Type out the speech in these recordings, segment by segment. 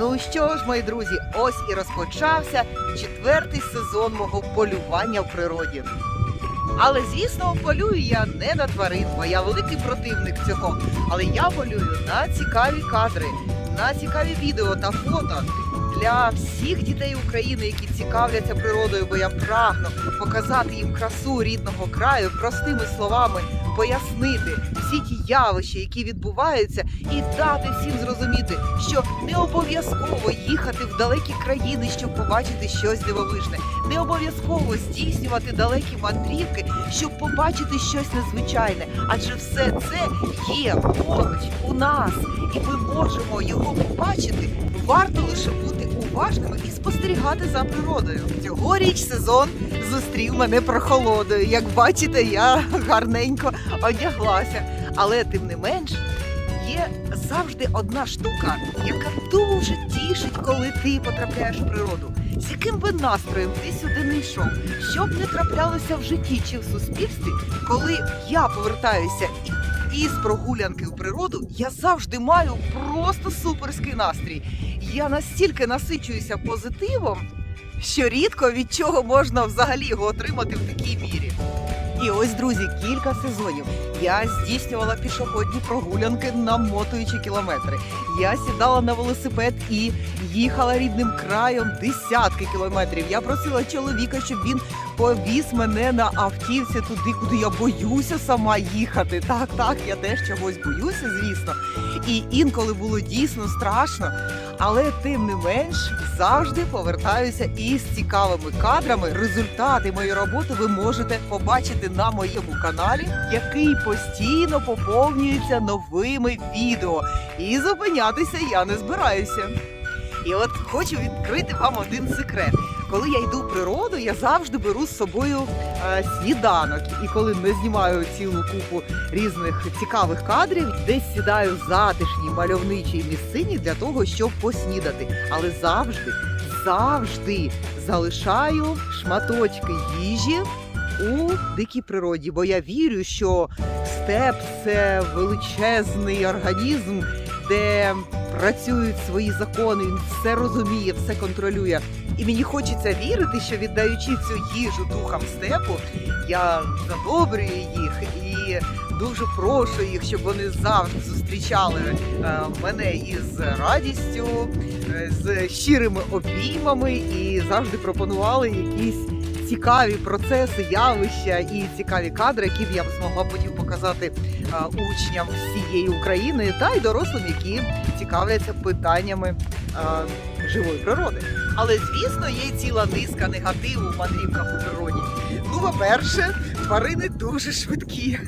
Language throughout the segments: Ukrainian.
Ну що ж, мої друзі, ось і розпочався четвертий сезон мого полювання в природі. Але звісно, полюю я не на тварин, бо я великий противник цього. Але я полюю на цікаві кадри, на цікаві відео та фото для всіх дітей України, які цікавляться природою, бо я прагну показати їм красу рідного краю простими словами, пояснити всі ті явища, які відбуваються, і дати всім зрозуміти, що не обов'язково їхати в далекі країни, щоб побачити щось дивовижне. Не обов'язково здійснювати далекі мандрівки, щоб побачити щось незвичайне. Адже все це є поруч у нас, і ми можемо його побачити. Варто лише бути уважними і спостерігати за природою. Цьогоріч сезон зустрів мене прохолодою. Як бачите, я гарненько одяглася. Але тим не менш є завжди одна штука, яка дуже тішить, коли ти потрапляєш в природу. З яким би настроєм ти сюди не йшов, що б не траплялося в житті чи в суспільстві, коли я повертаюся із прогулянки в природу, я завжди маю просто суперський настрій. Я настільки насичуюся позитивом, що рідко від чого можна взагалі його отримати в такій мірі. І ось, друзі, кілька сезонів я здійснювала пішохідні прогулянки, намотуючи кілометри. Я сідала на велосипед і їхала рідним краєм десятки кілометрів. Я просила чоловіка, щоб він повіз мене на автівці туди, куди я боюся сама їхати. Так, так, я теж чогось боюся, звісно. І інколи було дійсно страшно. Але тим не менш завжди повертаюся із цікавими кадрами. Результати моєї роботи ви можете побачити на моєму каналі, який постійно поповнюється новими відео. І зупинятися я не збираюся. І от хочу відкрити вам один секрет. Коли я йду в природу, я завжди беру з собою е, сніданок. І коли не знімаю цілу купу різних цікавих кадрів, десь сідаю в затишній мальовничій місцині для того, щоб поснідати. Але завжди, завжди залишаю шматочки їжі у дикій природі, бо я вірю, що степ це величезний організм, де працюють свої закони, він все розуміє, все контролює. І мені хочеться вірити, що віддаючи цю їжу духам степу, я задобрюю їх і дуже прошу їх, щоб вони завжди зустрічали е, мене із радістю, е, з щирими обіймами і завжди пропонували якісь цікаві процеси, явища і цікаві кадри, які б я змогла потім показати е, учням всієї України та й дорослим, які цікавляться питаннями живої природи. Але звісно, є ціла низка негативу в мандрівках у природі. Ну, по-перше, тварини дуже швидкі.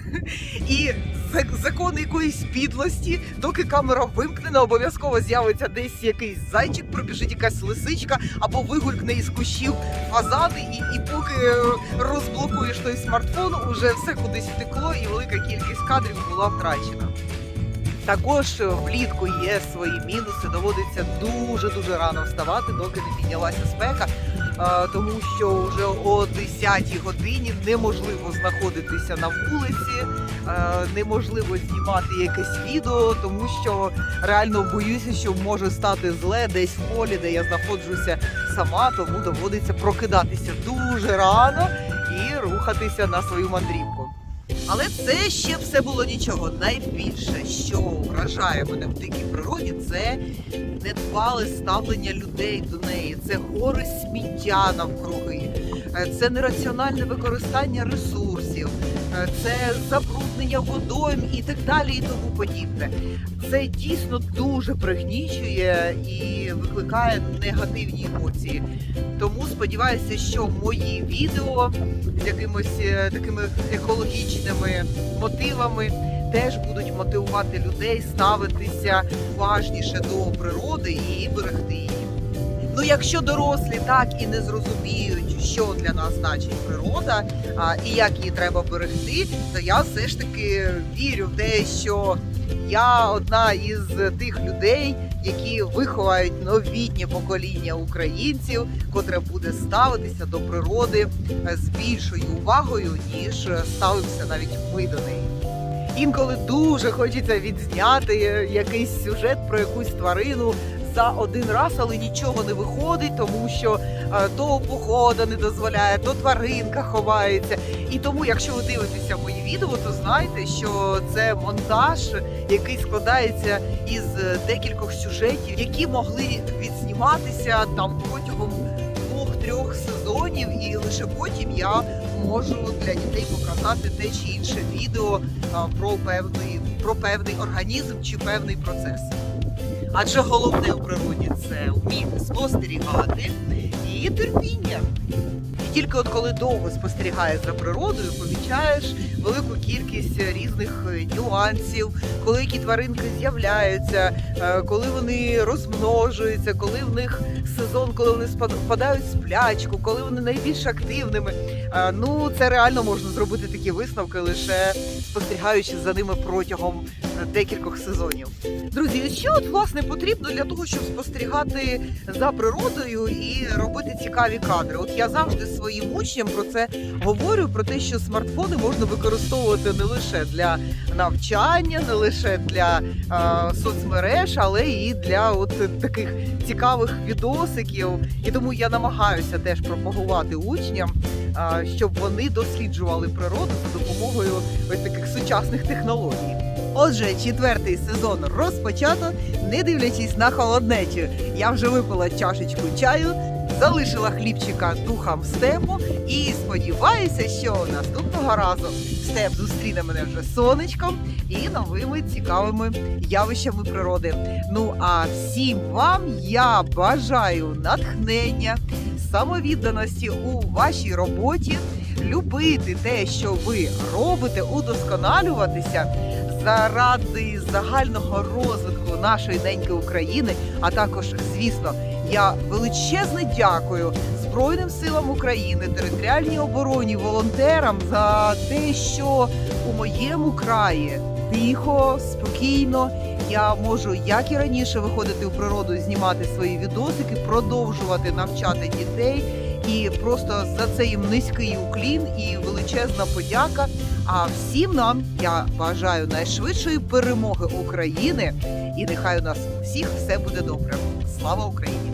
І за- закон якоїсь підлості, доки камера вимкнена, обов'язково з'явиться десь якийсь зайчик, пробіжить якась лисичка або вигулькне із кущів фазани, і, і поки е, розблокуєш той смартфон, уже все кудись втекло, і велика кількість кадрів була втрачена. Також влітку є свої мінуси. Доводиться дуже дуже рано вставати, доки не піднялася спека. е, Тому що вже о 10 годині неможливо знаходитися на вулиці, е, неможливо знімати якесь відео, тому що реально боюся, що може стати зле десь в полі, де я знаходжуся сама, тому доводиться прокидатися дуже рано і рухатися на свою мандрівку. Але це ще все було нічого. Найбільше, що вражає мене в дикій природі, це недбале ставлення людей до неї, це гори сміття навкруги, е, це нераціональне використання ресурсів, це забруднення водойм і так далі, і тому подібне. Це дійсно дуже пригнічує і викликає негативні емоції. Тому сподіваюся, що мої відео з якимось е, такими екологічними мотивами теж будуть мотивувати людей ставитися уважніше до природи і берегти її. Ну, якщо дорослі так і не зрозуміють, що для нас значить природа а, і як її треба берегти, то я все ж таки вірю в те, що я одна із тих людей, які виховають новітнє покоління українців, котре буде ставитися до природи е, з більшою увагою, ніж ставимося навіть ми до неї. Інколи дуже хочеться відзняти якийсь сюжет про якусь тварину за один раз, але нічого не виходить, тому що е, то погода не дозволяє, то тваринка ховається. І тому, якщо ви дивитеся мої відео, то знайте, що це монтаж, який складається із е, декількох сюжетів, які могли відзніматися там протягом двох-трьох сезонів, і лише потім я можу для дітей показати те чи інше відео про певний, про певний організм чи певний процес. Адже головне у природі це вміти спостерігати і терпіння. І тільки от коли довго спостерігаєш за природою, помічаєш велику кількість різних е, нюансів, коли які тваринки з'являються, е, коли вони розмножуються, коли в них сезон, коли вони впадають в сплячку, коли вони найбільш активними. Е, Ну, це реально можна зробити такі висновки лише спостерігаючи за ними протягом декількох сезонів. Друзі, що от власне потрібно для того, щоб спостерігати за природою і робити цікаві кадри? От я завжди своїм учням про це говорю: про те, що смартфони можна використовувати не лише для навчання, не лише для е, соцмереж, але і для от таких цікавих відосиків. І тому я намагаюся теж пропагувати учням, щоб вони досліджували природу за допомогою ось таких сучасних технологій. Отже, четвертий сезон розпочато, не дивлячись на холоднечу. Я вже випила чашечку чаю, залишила хлібчика духам степу і сподіваюся, що наступного разу степ зустріне мене вже сонечком і новими цікавими явищами природи. Ну а всім вам я бажаю натхнення, самовідданості у вашій роботі, любити те, що ви робите, удосконалюватися заради загального розвитку нашої неньки України. А також, звісно, я величезне дякую Збройним силам України, територіальній обороні, волонтерам за те, що у моєму краї тихо, спокійно. Я можу, як і раніше, виходити у природу знімати свої відосики, продовжувати навчати дітей. І просто за це їм низький уклін і величезна подяка. А всім нам я бажаю найшвидшої перемоги України, і нехай у нас всіх все буде добре. Слава Україні!